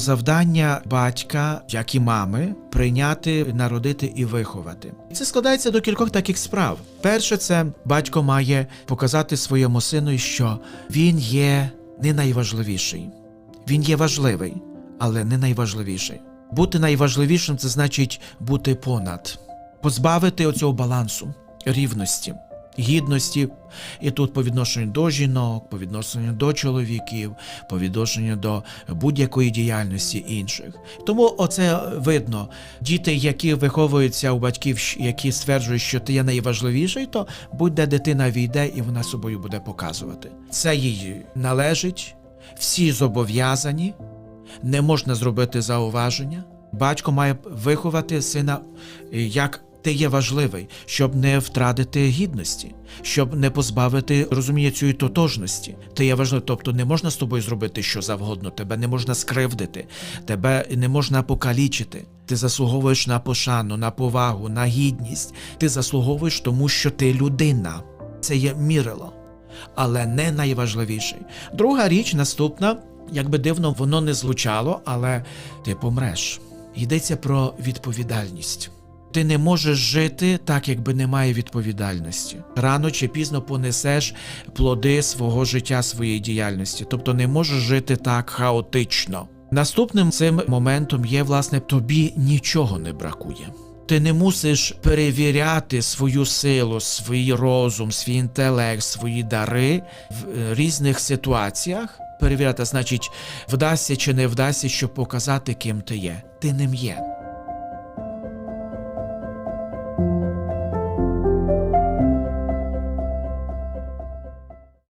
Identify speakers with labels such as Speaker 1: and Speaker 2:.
Speaker 1: Завдання батька, як і мами, прийняти, народити і виховати. Це складається до кількох таких справ. Перше, це батько має показати своєму сину, що він є не найважливіший. Він є важливий, але не найважливіший. Бути найважливішим це значить бути понад, позбавити оцього балансу, рівності, гідності. І тут по відношенню до жінок, по відношенню до чоловіків, по відношенню до будь-якої діяльності інших. Тому оце видно. Діти, які виховуються у батьків, які стверджують, що ти є найважливіший, то будь-де дитина війде і вона собою буде показувати. Це їй належить, всі зобов'язані, не можна зробити зауваження. Батько має виховати сина е, як ти є важливий, щоб не втратити гідності, щоб не позбавити розуміння цієї тотожності. Ти є важливий, тобто не можна з тобою зробити що завгодно, тебе не можна скривдити, тебе не можна покалічити. Ти заслуговуєш на пошану, на повагу, на гідність. Ти заслуговуєш тому, що ти людина. Це є мірило але не найважливіший. Друга річ наступна, якби дивно воно не звучало, але ти помреш. Йдеться про відповідальність. Ти не можеш жити так, якби немає відповідальності. Рано чи пізно понесеш плоди свого життя, своєї діяльності, тобто не можеш жити так хаотично. Наступним цим моментом є, власне, тобі нічого не бракує. Ти не мусиш перевіряти свою силу, свій розум, свій інтелект, свої дари в е, різних ситуаціях. Перевіряти, значить, вдасться чи не вдасться, щоб показати, ким ти є. Ти ним є.